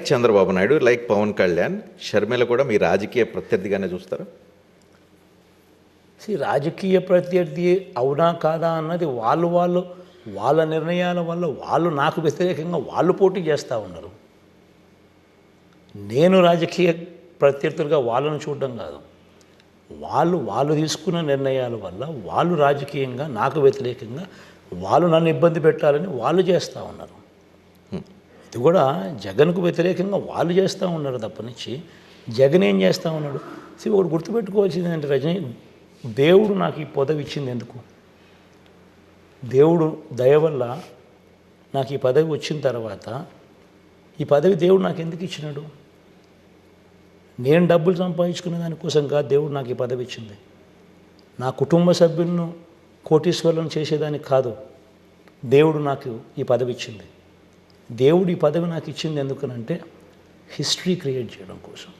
Like Chandrababu Naidu like Pawan Kalyan Sharmila కూడా మీ రాజకీయ ప్రత్యర్థిగానే చూస్తారు? రాజకీయ ప్రత్యర్థి అవునా కాదా అన్నది వాళ్ళు వాళ్ళు వాళ్ళ నిర్ణయాల వల్ల వాళ్ళు నాకు వ్యతిరేకంగా వాళ్ళు పోటీ చేస్తూ ఉన్నారు. నేను రాజకీయ ప్రత్యర్థులుగా వాళ్ళను చూడడం కాదు. వాళ్ళు వాళ్ళు తీసుకున్న నిర్ణయాల వల్ల వాళ్ళు రాజకీయంగా నాకు వ్యతిరేకంగా వాళ్ళు నన్ను ఇబ్బంది పెట్టాలని వాళ్ళు చేస్తూ ఉన్నారు. ఇది కూడా జగన్కు వ్యతిరేకంగా వాళ్ళు చేస్తూ ఉన్నారు తప్పనిచ్చి జగన్ ఏం చేస్తూ ఉన్నాడు? సి ఒకటి గుర్తుపెట్టుకోవాల్సింది ఏంటంటే రజనీ? దేవుడు నాకు ఈ పదవి ఇచ్చింది ఎందుకు? దేవుడు దయ వల్ల నాకు ఈ పదవి వచ్చిన తర్వాత ఈ పదవి దేవుడు నాకు ఎందుకు ఇచ్చినాడు? నేను డబ్బులు సంపాదించుకునే దానికోసం కాదు దేవుడు నాకు ఈ పదవి ఇచ్చింది. నా కుటుంబ సభ్యులను కోటీశ్వరులను చేసేదానికి కాదు. దేవుడు నాకు ఈ పదవి ఇచ్చింది. దేవుడి పదవి నాకు ఇచ్చింది ఎందుకనంటే హిస్టరీ క్రియేట్ చేయడం కోసం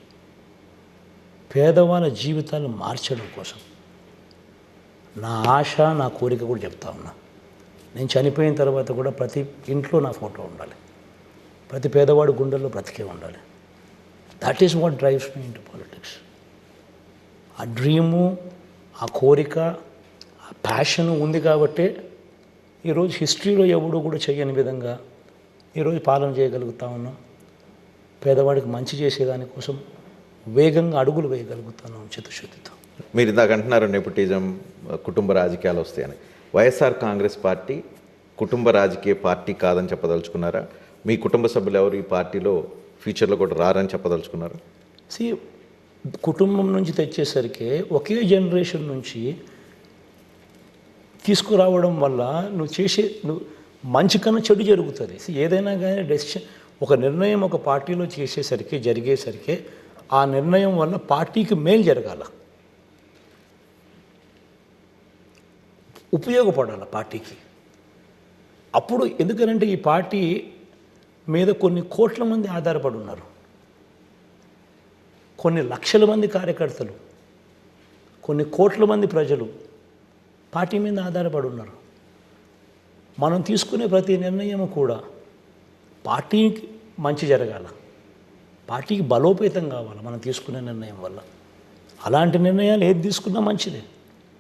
పేదవాళ్ళ జీవితాలు మార్చడం కోసం. నా ఆశ నా కోరిక కూడా చెప్తా ఉన్నా. నేను చనిపోయిన తర్వాత కూడా ప్రతి ఇంట్లో నా ఫోటో ఉండాలి. ప్రతి పేదవాడి గుండెల్లో బ్రతికే ఉండాలి. That is what drives me into politics ఆ డ్రీము ఆ కోరిక ఆ ప్యాషను ఉంది కాబట్టే ఈరోజు హిస్టరీలో ఎవడు కూడా చేయని విధంగా ఈరోజు పాలన చేయగలుగుతా ఉన్నాం. పేదవాడికి మంచి చేసేదానికోసం వేగంగా అడుగులు వేయగలుగుతున్నాం చిత్తశుద్ధితో. మీరు ఇందాక అంటున్నారు నెపోటిజం కుటుంబ రాజకీయాలు వస్తాయని. వైఎస్ఆర్ కాంగ్రెస్ పార్టీ కుటుంబ రాజకీయ పార్టీ కాదని చెప్పదలుచుకున్నారా? మీ కుటుంబ సభ్యులు ఎవరు ఈ పార్టీలో ఫ్యూచర్లో కూడా రారని చెప్పదలుచుకున్నారా? సి కుటుంబం నుంచి తెచ్చేసరికి ఒకే జనరేషన్ నుంచి తీసుకురావడం వల్ల నువ్వు చేసే నువ్వు మంచి కన్నా చెడు జరుగుతుంది. ఏదైనా కానీ డెసిషన్ ఒక నిర్ణయం ఒక పార్టీలో చేసేసరికి జరిగేసరికి ఆ నిర్ణయం వల్ల పార్టీకి మేలు జరగాల. ఉపయోగపడాల పార్టీకి. అప్పుడు ఎందుకనంటే ఈ పార్టీ మీద కొన్ని కోట్ల మంది ఆధారపడి ఉన్నారు. కొన్ని లక్షల మంది కార్యకర్తలు కొన్ని కోట్ల మంది ప్రజలు పార్టీ మీద ఆధారపడి ఉన్నారు. మనం తీసుకునే ప్రతి నిర్ణయం కూడా పార్టీకి మంచి జరగాల. పార్టీకి బలోపేతం కావాలి మనం తీసుకునే నిర్ణయం వల్ల. అలాంటి నిర్ణయాలు ఏది తీసుకున్నా మంచిదే.